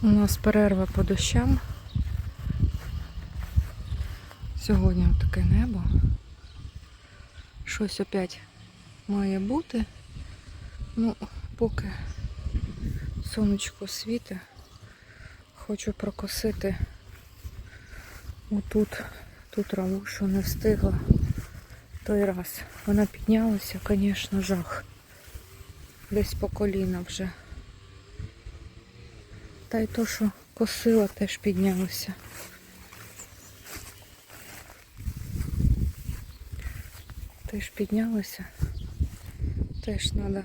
У нас перерва по дощам. Сьогодні таке небо. Щось опять має бути. Ну, поки сонечко світе, хочу прокосити отут ту траву, що не встигла той раз. Вона піднялася, звісно, жах. Десь по коліна вже. Та й то, що косила, теж піднялося. Теж піднялося. Теж треба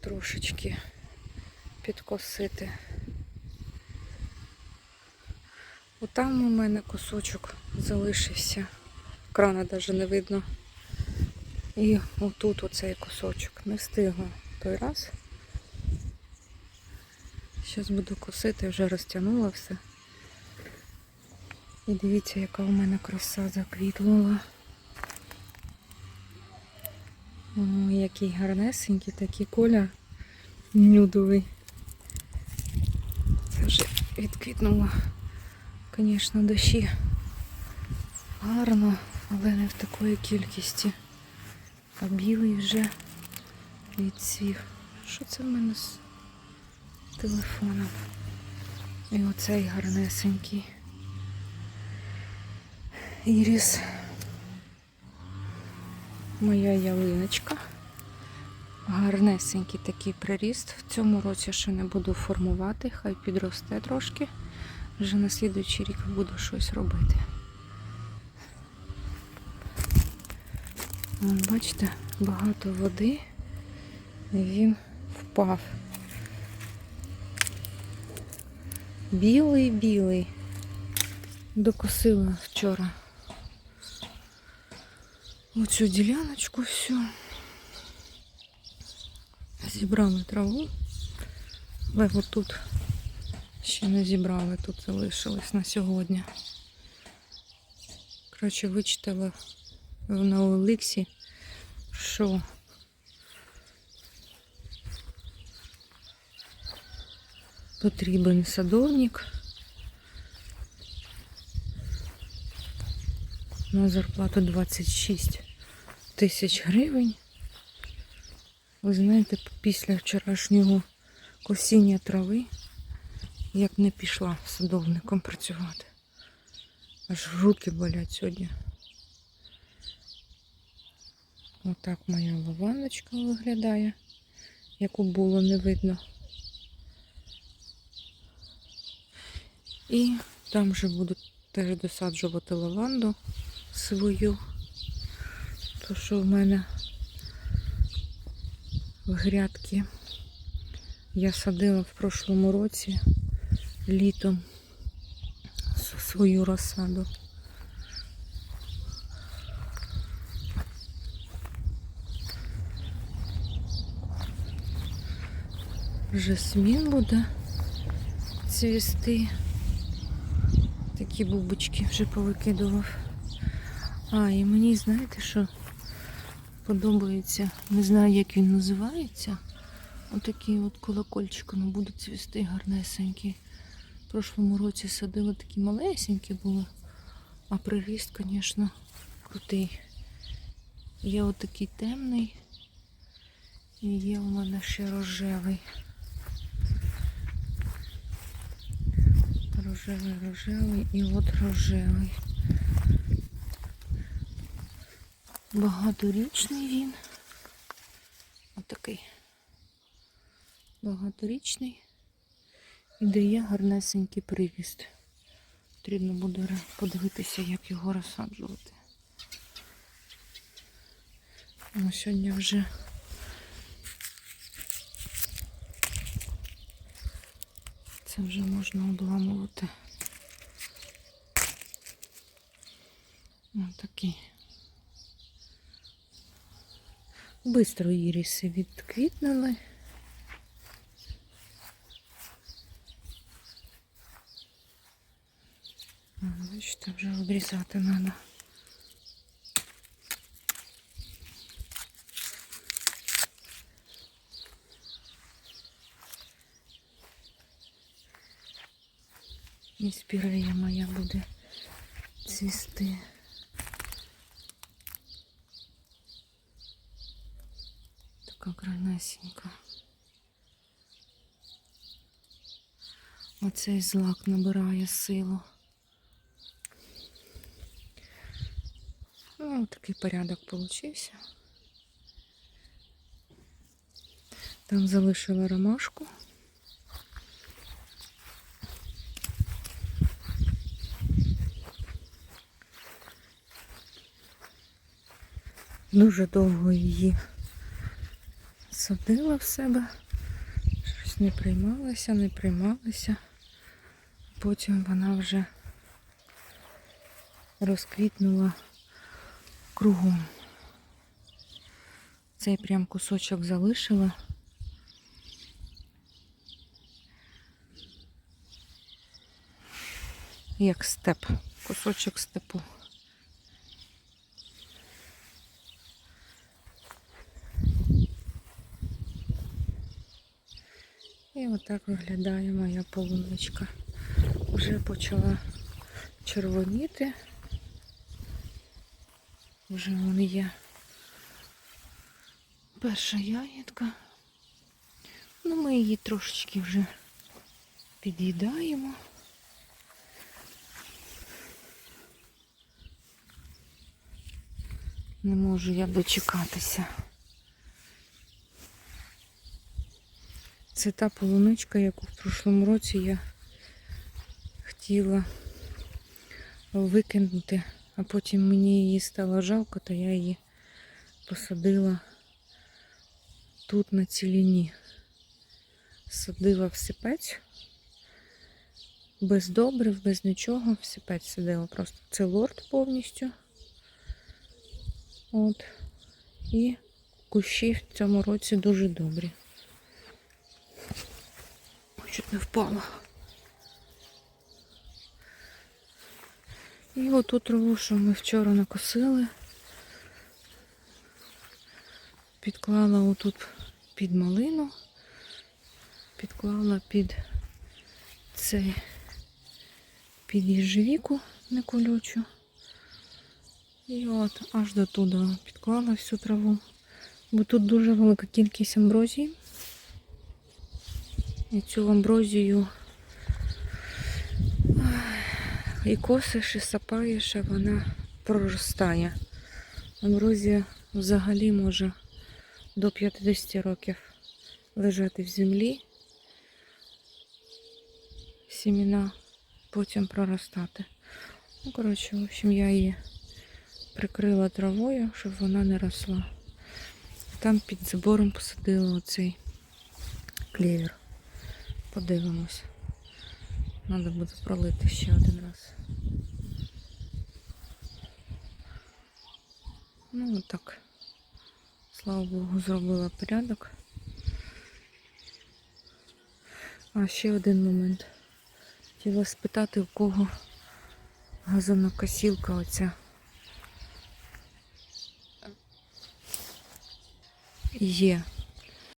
трошечки підкосити. Отам у мене кусочок залишився. Крана навіть не видно. І отут оцей кусочок. Не встигла той раз. Зараз буду косити, вже розтягнула все. І дивіться, яка у мене краса заквітлила. О, який гарнесенький такий колір нюдовий. Це вже відквітнуло, звісно, дощі. Гарно, але не в такої кількості. А білий вже відцвів. Що це в мене телефоном? І оцей гарнесенький. Іріс. Моя ялиночка. Гарнесенький такий приріст. В цьому році ще не буду формувати, хай підросте трошки. Вже на слідуючий рік буду щось робити. Бачите, багато води він впав. Білий, білий. Докосила вчора оцю діляночку всю. Зібрали траву. Але отут ще не зібрали, тут залишилось на сьогодні. Коротше, вичитала на Олексі, що потрібен садовник на зарплату 26 тисяч гривень. Ви знаєте, після вчорашнього косіння трави як не пішла садовником працювати. Аж руки болять сьогодні. Отак моя лавандочка виглядає, яку було не видно. І там вже буду теж досаджувати лаванду свою. То, що в мене в грядки я садила в прошлому році літом свою розсаду. Жасмін буде цвісти. Такі бубочки вже повикидував. А, і мені, знаєте, що подобається, не знаю, як він називається. Отакий от колокольчик, ну буде цвісти гарнесенький. В прошлому році садила такі малесенькі були, а приріст, звісно, крутий. Є отакий темний і є у мене ще рожевий. Рожевий, рожевий і от рожевий. Багаторічний він. Отакий. Багаторічний. І дає гарнесенький привіст. Потрібно буде подивитися, як його розсаджувати. Ну, сьогодні вже це вже можна обламувати. Ось такий. Бистро іріси відквітнули. Бачите, вже обрізати треба. І спірея моя буде цвісти. Така крайнесенька. Оцей злак набирає силу. Ну, такий порядок получився. Там залишила ромашку. Дуже довго її садила в себе. Щось не приймалася, не приймалася. Потім вона вже розквітнула кругом. Цей прям кусочок залишила. Як степ, кусочок степу. І отак виглядає моя полуничка. Вже почала червоніти. Вже вон є перша ягідка. Ну, ми її трошечки вже під'їдаємо. Не можу я дочекатися. Це та полуничка, яку в прошлому році я хотіла викинути, а потім мені її стало жалко, то я її посадила тут на ціліні. Садила в сипець. Без добрив, без нічого. В сипець садила просто. Це лорд повністю. От. І кущі в цьому році дуже добрі. Чуть не впала. І оту траву, що ми вчора накосили, підклала отут під малину, підклала під цей під їжевіку неколючу. І от аж до туди підклала всю траву. Бо тут дуже велика кількість амброзії. І цю амброзію і косиш, і сапаєш, а вона проростає. Амброзія взагалі може до 50 років лежати в землі, сіміна, потім проростати. Ну, коротше, в общем, я її прикрила травою, щоб вона не росла. Там під забором посадила оцей клевер. Подивимось. Треба буде пролити ще один раз. Ну отак. Слава Богу, зробила порядок. А ще один момент. Хотіла спитати, у кого газонокосілка оця. Є.